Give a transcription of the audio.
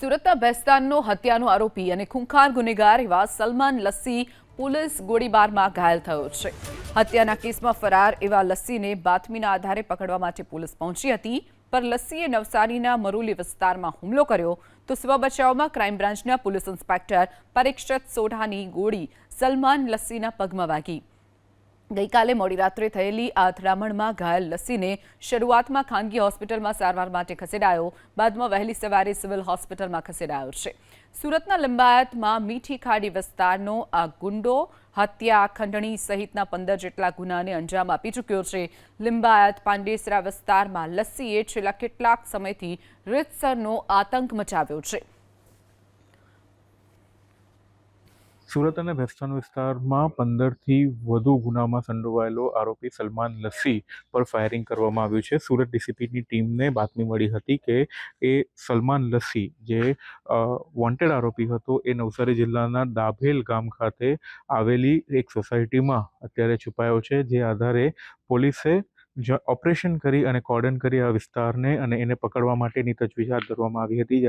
સુરતના બેસ્તાનનો હત્યાનો આરોપી અને ખૂંખાર ગુનેગાર એવા સલમાન લસ્સી પોલીસ ગોળીબારમાં ઘાયલ થયો છે. હત્યાના કેસમાં ફરાર એવા લસ્સીને બાતમીના આધારે પકડવા માટે પોલીસ પહોંચી હતી, પર લસ્સીએ નવસારીના મરોલી વિસ્તારમાં હુમલો કર્યો તો સ્વ બચાવમાં ક્રાઇમ બ્રાન્ચના પોલીસ ઇન્સ્પેક્ટર પરીક્ષિત સોઢાની ગોળી સલમાન લસ્સીના પગમાં વાગી. ગઈકાલે મોડી રાત્રે થયેલી આ અથડામણમાં ઘાયલ લસ્સીને શરૂઆતમાં ખાનગી હોસ્પિટલમાં સારવાર માટે ખસેડાયો. બાદમાં વહેલી સવારે સિવિલ હોસ્પિટલમાં ખસેડાયો છે. સુરતના લિંબાયતમાં મીઠી ખાડી વિસ્તારનો આ ગુંડો હત્યા ખંડણી સહિતના પંદર જેટલા ગુનાને અંજામ આપી ચૂક્યો છે. લિંબાયત પાંડેસરા વિસ્તારમાં લસ્સીએ છેલ્લા કેટલાક સમયથી રીતસરનો આતંક મચાવ્યો છે. સુરત અને વેસ્ટર્ન વિસ્તારમાં પંદરથી વધુ ગુનામાં સંડોવાયેલો આરોપી સલમાન લસ્સી પર ફાયરિંગ કરવામાં આવ્યું છે. સુરત ડીસીપીની ટીમને બાતમી મળી હતી કે એ સલમાન લસ્સી, જે વોન્ટેડ આરોપી હતો, એ નવસારી જિલ્લાના દાભેલ ગામ ખાતે આવેલી એક સોસાયટીમાં અત્યારે છુપાયો છે, જે આધારે પોલીસે ઓપરેશન કરી અને કોર્ડન કરી આ વિસ્તારને અને એને પકડવા માટેની તજવીજ હાથ ધરવામાં આવી હતી.